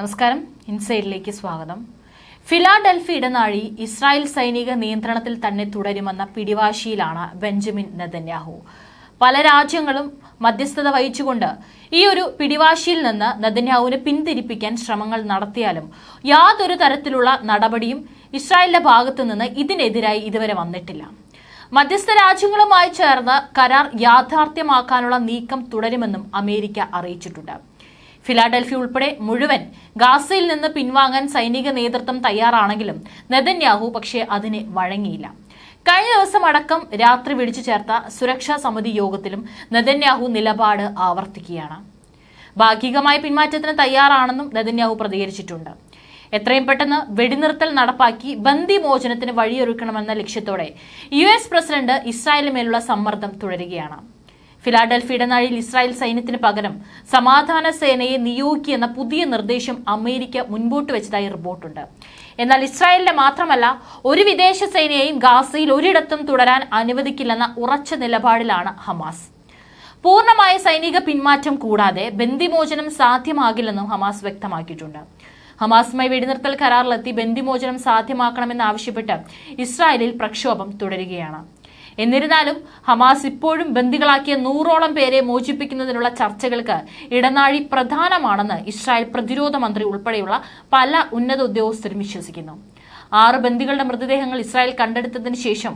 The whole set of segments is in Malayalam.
നമസ്കാരം. ഇൻസൈഡിലേക്ക് സ്വാഗതം. ഫിലാഡൽഫി ഇടനാഴി ഇസ്രായേൽ സൈനിക നിയന്ത്രണത്തിൽ തന്നെ തുടരുമെന്ന പിടിവാശിയിലാണ് ബെഞ്ചമിൻ നെതന്യാഹു. പല രാജ്യങ്ങളും മധ്യസ്ഥത വഹിച്ചുകൊണ്ട് ഈ ഒരു പിടിവാശിയിൽ നിന്ന് നെതന്യാഹുവിനെ പിന്തിരിപ്പിക്കാൻ ശ്രമങ്ങൾ നടത്തിയാലും യാതൊരു തരത്തിലുള്ള നടപടിയും ഇസ്രായേലിന്റെ ഭാഗത്തു നിന്ന് ഇതിനെതിരായി ഇതുവരെ വന്നിട്ടില്ല. മധ്യസ്ഥ രാജ്യങ്ങളുമായി ചേർന്ന് കരാർ യാഥാർത്ഥ്യമാക്കാനുള്ള നീക്കം തുടരുമെന്നും അമേരിക്ക അറിയിച്ചിട്ടുണ്ട്. ഫിലാഡൽഫി ഉൾപ്പെടെ മുഴുവൻ ഗാസയിൽ നിന്ന് പിൻവാങ്ങാൻ സൈനിക നേതൃത്വം തയ്യാറാണെങ്കിലും നെതന്യാഹു പക്ഷേ അതിന് വഴങ്ങിയില്ല. കഴിഞ്ഞ ദിവസം അടക്കം രാത്രി വിളിച്ചു ചേർത്ത സുരക്ഷാ സമിതി യോഗത്തിലും നെതന്യാഹു നിലപാട് ആവർത്തിക്കുകയാണ്. ഭാഗികമായ പിന്മാറ്റത്തിന് തയ്യാറാണെന്നും നെതന്യാഹു പ്രതികരിച്ചിട്ടുണ്ട്. എത്രയും പെട്ടെന്ന് വെടിനിർത്തൽ നടപ്പാക്കി ബന്ദി മോചനത്തിന് വഴിയൊരുക്കണമെന്ന ലക്ഷ്യത്തോടെ യു എസ് പ്രസിഡന്റ് ഇസ്രായേലിന് മേലുള്ള സമ്മർദ്ദം തുടരുകയാണ്. ഫിലാഡൽഫി ഇടനാഴിയിൽ ഇസ്രായേൽ സൈന്യത്തിന് പകരം സമാധാന സേനയെ നിയോഗിക്കുന്ന പുതിയ നിർദ്ദേശം അമേരിക്ക മുൻപോട്ട് വെച്ചതായി റിപ്പോർട്ടുണ്ട്. എന്നാൽ ഇസ്രായേലിന്റെ മാത്രമല്ല ഒരു വിദേശ സേനയെയും ഗാസയിൽ ഒരിടത്തും തുടരാൻ അനുവദിക്കില്ലെന്ന ഉറച്ച നിലപാടിലാണ് ഹമാസ്. പൂർണമായ സൈനിക പിന്മാറ്റം കൂടാതെ ബന്ദിമോചനം സാധ്യമാകില്ലെന്നും ഹമാസ് വ്യക്തമാക്കിയിട്ടുണ്ട്. ഹമാസുമായി വെടിനിർത്തൽ കരാറിലെത്തി ബന്ദിമോചനം സാധ്യമാക്കണമെന്നാവശ്യപ്പെട്ട് ഇസ്രായേലിൽ പ്രക്ഷോഭം തുടരുകയാണ്. എന്നിരുന്നാലും ഹമാസ് ഇപ്പോഴും ബന്ദികളാക്കിയ നൂറോളം പേരെ മോചിപ്പിക്കുന്നതിനുള്ള ചർച്ചകൾക്ക് ഇടനാഴി പ്രധാനമാണെന്ന് ഇസ്രായേൽ പ്രതിരോധ മന്ത്രി ഉൾപ്പെടെയുള്ള പല ഉന്നത ഉദ്യോഗസ്ഥരും വിശ്വസിക്കുന്നു. ആറ് ബന്ദികളുടെ മൃതദേഹങ്ങൾ ഇസ്രായേൽ കണ്ടെടുത്തതിന് ശേഷം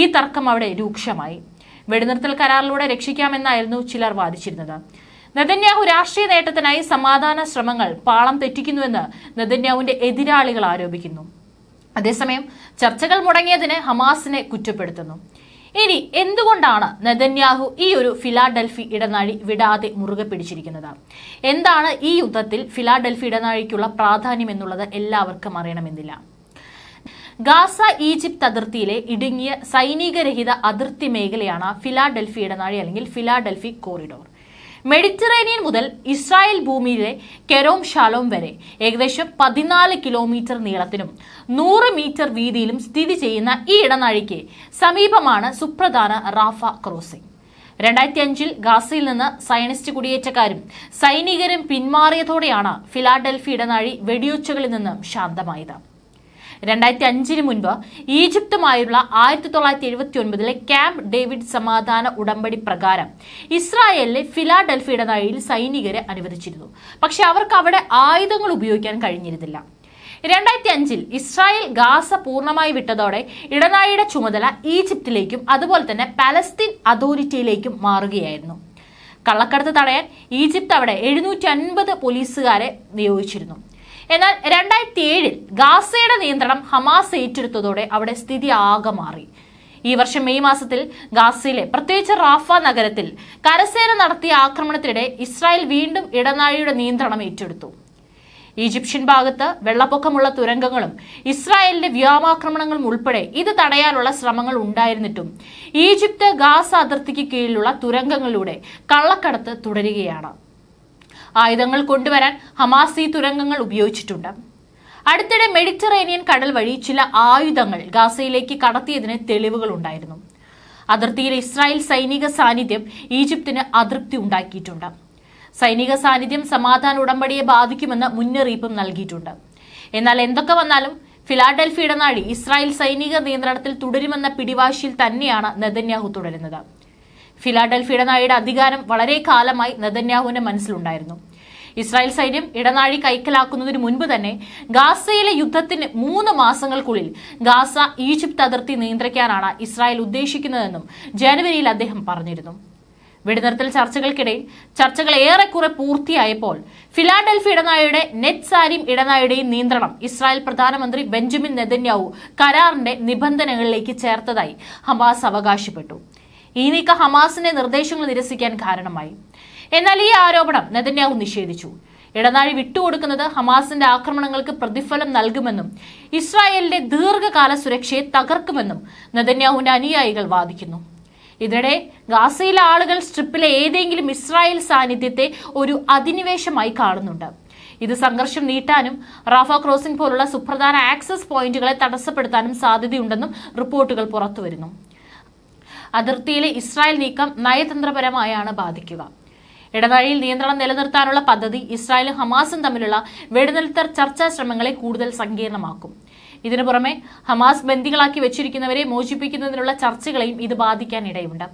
ഈ തർക്കം അവിടെ രൂക്ഷമായി. വെടിനിർത്തൽ കരാറിലൂടെ രക്ഷിക്കാമെന്നായിരുന്നു ചിലർ വാദിച്ചിരുന്നത്. നെതന്യാഹു രാഷ്ട്രീയ നേട്ടത്തിനായി സമാധാന ശ്രമങ്ങൾ പാളം തെറ്റിക്കുന്നുവെന്ന് നെതന്യാഹുവിന്റെ എതിരാളികൾ ആരോപിക്കുന്നു. അതേസമയം ചർച്ചകൾ മുടങ്ങിയതിന് ഹമാസിനെ കുറ്റപ്പെടുത്തുന്നു. ഇനി എന്തുകൊണ്ടാണ് നെതന്യാഹു ഈ ഒരു ഫിലാഡൽഫി ഇടനാഴി വിടാതെ മുറുകെ പിടിച്ചിരിക്കുന്നത്? എന്താണ് ഈ യുദ്ധത്തിൽ ഫിലാഡൽഫി ഇടനാഴിക്കുള്ള പ്രാധാന്യം എന്നുള്ളത് എല്ലാവർക്കും അറിയണമെന്നില്ല. ഗാസ ഈജിപ്ത് അതിർത്തിയിലെ ഇടുങ്ങിയ സൈനികരഹിത അതിർത്തി മേഖലയാണ് ഫിലാഡൽഫി ഇടനാഴി അല്ലെങ്കിൽ ഫിലാഡൽഫി കോറിഡോർ മെഡിറ്ററേനിയൻ മുതൽ ഇസ്രായേൽ ഭൂമിയിലെ കെരോം ഷാലോം വരെ ഏകദേശം പതിനാല് കിലോമീറ്റർ നീളത്തിലും നൂറ് മീറ്റർ വീതിയിലും സ്ഥിതി ചെയ്യുന്ന ഈ ഇടനാഴിക്ക് സമീപമാണ് സുപ്രധാന റാഫ ക്രോസിംഗ്. രണ്ടായിരത്തി അഞ്ചിൽ ഗാസയിൽ നിന്ന് സയനിസ്റ്റ് കുടിയേറ്റക്കാരും സൈനികരും പിന്മാറിയതോടെയാണ് ഫിലാഡൽഫി ഇടനാഴി വെടിയൊച്ചകളിൽ നിന്നും ശാന്തമായത്. രണ്ടായിരത്തി അഞ്ചിന് മുൻപ് ഈജിപ്തുമായുള്ള ആയിരത്തി തൊള്ളായിരത്തി എഴുപത്തി ഒൻപതിലെ ക്യാമ്പ് ഡേവിഡ് സമാധാന ഉടമ്പടി പ്രകാരം ഇസ്രായേലിലെ ഫിലാഡൽഫിയുടെ നഴിയിൽ സൈനികരെ അനുവദിച്ചിരുന്നു. പക്ഷെ അവർക്ക് അവിടെ ആയുധങ്ങൾ ഉപയോഗിക്കാൻ കഴിഞ്ഞിരുന്നില്ല. രണ്ടായിരത്തി അഞ്ചിൽ ഇസ്രായേൽ ഗാസ പൂർണമായി വിട്ടതോടെ ഇടനാഴിയുടെ ചുമതല ഈജിപ്തിലേക്കും അതുപോലെ തന്നെ പലസ്തീൻ അതോറിറ്റിയിലേക്കും മാറുകയായിരുന്നു. കള്ളക്കടത്ത് തടയാൻ ഈജിപ്ത് അവിടെ എഴുന്നൂറ്റി അൻപത് പോലീസുകാരെ നിയോഗിച്ചിരുന്നു. എന്നാൽ രണ്ടായിരത്തി ഏഴിൽ ഗാസയുടെ നിയന്ത്രണം ഹമാസ് ഏറ്റെടുത്തതോടെ അവിടെ സ്ഥിതി ആകെ മാറി. ഈ വർഷം മെയ് മാസത്തിൽ ഗാസയിലെ പ്രത്യേകിച്ച് റാഫ നഗരത്തിൽ കരസേന നടത്തിയ ആക്രമണത്തിനിടെ ഇസ്രായേൽ വീണ്ടും ഇടനാഴിയുടെ നിയന്ത്രണം ഏറ്റെടുത്തു. ഈജിപ്ഷ്യൻ ഭാഗത്ത് വെള്ളപ്പൊക്കമുള്ള തുരങ്കങ്ങളും ഇസ്രായേലിന്റെ വ്യോമാക്രമണങ്ങളും ഉൾപ്പെടെ ഇത് തടയാനുള്ള ശ്രമങ്ങൾ ഉണ്ടായിരുന്നിട്ടും ഈജിപ്ത് ഗാസ അതിർത്തിക്ക് കീഴിലുള്ള തുരങ്കങ്ങളിലൂടെ കള്ളക്കടത്ത് തുടരുകയാണ്. ആയുധങ്ങൾ കൊണ്ടുവരാൻ ഹമാസ് തുരങ്കങ്ങൾ ഉപയോഗിച്ചിട്ടുണ്ട്. അടുത്തിടെ മെഡിറ്ററേനിയൻ കടൽ വഴി ചില ആയുധങ്ങൾ ഗാസയിലേക്ക് കടത്തിയതിന് തെളിവുകൾ ഉണ്ടായിരുന്നു. അതിർത്തിയിൽ ഇസ്രായേൽ സൈനിക സാന്നിധ്യം ഈജിപ്തിന് അതൃപ്തി ഉണ്ടാക്കിയിട്ടുണ്ട്. സൈനിക സാന്നിധ്യം സമാധാന ഉടമ്പടിയെ ബാധിക്കുമെന്ന് മുന്നറിയിപ്പും നൽകിയിട്ടുണ്ട്. എന്നാൽ എന്തൊക്കെ വന്നാലും ഫിലാഡൽഫി ഇടനാഴി ഇസ്രായേൽ സൈനിക നിയന്ത്രണത്തിൽ തുടരുമെന്ന പിടിവാശിയിൽ തന്നെയാണ് നെതന്യാഹു തുടരുന്നത്. ഫിലാഡൽഫി ഇടനാഴിയുടെ അധികാരം വളരെ കാലമായി നെതന്യാഹുവിന്റെ മനസ്സിലുണ്ടായിരുന്നു. ഇസ്രായേൽ സൈന്യം ഇടനാഴി കൈക്കലാക്കുന്നതിന് മുൻപ് തന്നെ ഗാസയിലെ യുദ്ധത്തിന് മൂന്ന് മാസങ്ങൾക്കുള്ളിൽ ഗാസ ഈജിപ്ത് അതിർത്തി നിയന്ത്രിക്കാനാണ് ഇസ്രായേൽ ഉദ്ദേശിക്കുന്നതെന്നും ജനുവരിയിൽ അദ്ദേഹം പറഞ്ഞിരുന്നു. വെടിനിർത്തൽ ചർച്ചകൾക്കിടയിൽ ചർച്ചകൾ ഏറെക്കുറെ പൂർത്തിയായപ്പോൾ ഫിലാഡൽഫി ഇടനാഴിയുടെ നെറ്റ് സാരിം ഇടനാഴിയുടെയും നിയന്ത്രണം ഇസ്രായേൽ പ്രധാനമന്ത്രി ബെഞ്ചമിൻ നെതന്യാവു കരാറിന്റെ നിബന്ധനകളിലേക്ക് ചേർത്തതായി ഹമാസ് അവകാശപ്പെട്ടു. ഈ നീക്കം ഹമാസിന്റെ നിർദ്ദേശങ്ങൾ നിരസിക്കാൻ കാരണമായി. എന്നാൽ ഈ ആരോപണം നെതന്യാഹു നിഷേധിച്ചു. ഇടനാഴി വിട്ടുകൊടുക്കുന്നത് ഹമാസിന്റെ ആക്രമണങ്ങൾക്ക് പ്രതിഫലം നൽകുമെന്നും ഇസ്രായേലിന്റെ ദീർഘകാല സുരക്ഷയെ തകർക്കുമെന്നും നെതന്യാഹുവിന്റെ അനുയായികൾ വാദിക്കുന്നു. ഇതിനിടെ ഗാസയിലെ ആളുകൾ സ്ട്രിപ്പിലെ ഏതെങ്കിലും ഇസ്രായേൽ സാന്നിധ്യത്തെ ഒരു അധിനിവേശമായി കാണുന്നുണ്ട്. ഇത് സംഘർഷം നീട്ടാനും റാഫ ക്രോസിംഗ് പോലുള്ള സുപ്രധാന ആക്സസ് പോയിന്റുകളെ തടസ്സപ്പെടുത്താനും സാധ്യതയുണ്ടെന്നും റിപ്പോർട്ടുകൾ പുറത്തുവരുന്നു. അതിർത്തിയിലെ ഇസ്രായേൽ നീക്കം നയതന്ത്രപരമായാണ് ബാധിക്കുക. ഇടനാഴിയിൽ നിയന്ത്രണം നിലനിർത്താനുള്ള പദ്ധതി ഇസ്രായേലും ഹമാസും തമ്മിലുള്ള വെടിനിർത്തൽ ചർച്ചാ ശ്രമങ്ങളെ കൂടുതൽ സങ്കീർണമാക്കും. ഇതിനു പുറമെ ഹമാസ് ബന്ദികളാക്കി വെച്ചിരിക്കുന്നവരെ മോചിപ്പിക്കുന്നതിനുള്ള ചർച്ചകളെയും ഇത് ബാധിക്കാനിടയുണ്ട്.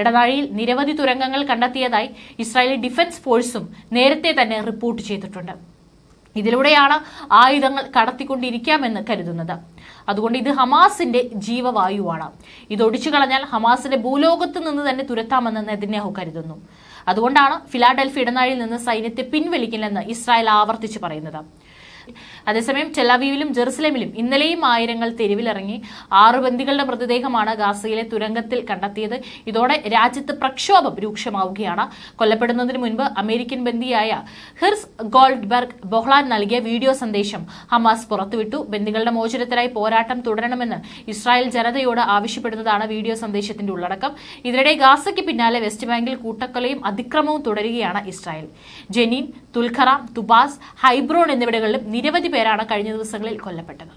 ഇടനാഴിയിൽ നിരവധി തുരങ്കങ്ങൾ കണ്ടെത്തിയതായി ഇസ്രായേലി ഡിഫൻസ് ഫോഴ്സും നേരത്തെ തന്നെ റിപ്പോർട്ട് ചെയ്തിട്ടുണ്ട്. ഇതിലൂടെയാണ് ആയുധങ്ങൾ കടത്തിക്കൊണ്ടിരിക്കാമെന്ന് കരുതുന്നത്. അതുകൊണ്ട് ഇത് ഹമാസിന്റെ ജീവവായുവാണ്. ഇത് ഒടിച്ചു കളഞ്ഞാൽ ഹമാസിന്റെ ഭൂലോകത്ത് നിന്ന് തന്നെ തുരത്താമെന്ന് നെതന്യാഹു കരുതുന്നു. അതുകൊണ്ടാണ് ഫിലാഡൽഫി ഇടനാഴിയിൽ നിന്ന് സൈന്യത്തെ പിൻവലിക്കില്ലെന്ന് ഇസ്രായേൽ ആവർത്തിച്ച് പറയുന്നത്. അതേസമയം ടെലവീവിലും ജെറുസലേമിലും ഇന്നലെയും ആയിരങ്ങൾ തെരുവിലിറങ്ങി ആറു ബന്ദികളുടെ മൃതദേഹമാണ് ഗാസയിലെ തുരങ്കത്തിൽ കണ്ടെത്തിയത്. ഇതോടെ രാജ്യത്ത് പ്രക്ഷോഭം രൂക്ഷമാവുകയാണ്. കൊല്ലപ്പെടുന്നതിന് മുൻപ് അമേരിക്കൻ ബന്ദിയായ ഹിർസ് ഗോൾഡ്ബർഗ് ബൊഹ്ലാൻ നൽകിയ വീഡിയോ സന്ദേശം ഹമാസ് പുറത്തുവിട്ടു. ബന്ദികളുടെ മോചനത്തിനായി പോരാട്ടം തുടരണമെന്ന് ഇസ്രായേൽ ജനതയോട് ആവശ്യപ്പെടുന്നതാണ് വീഡിയോ സന്ദേശത്തിന്റെ ഉള്ളടക്കം. ഇതിനിടെ ഗാസയ്ക്ക് പിന്നാലെ വെസ്റ്റ് ബാങ്കിൽ കൂട്ടക്കൊലയും അതിക്രമവും തുടരുകയാണ് ഇസ്രായേൽ. ജനീൻ തുൽഖറ തുബാസ് ഹൈബ്രോൺ എന്നിവിടങ്ങളിലും നിരവധി പേരാണ് കഴിഞ്ഞ ദിവസങ്ങളിൽ കൊല്ലപ്പെട്ടത്.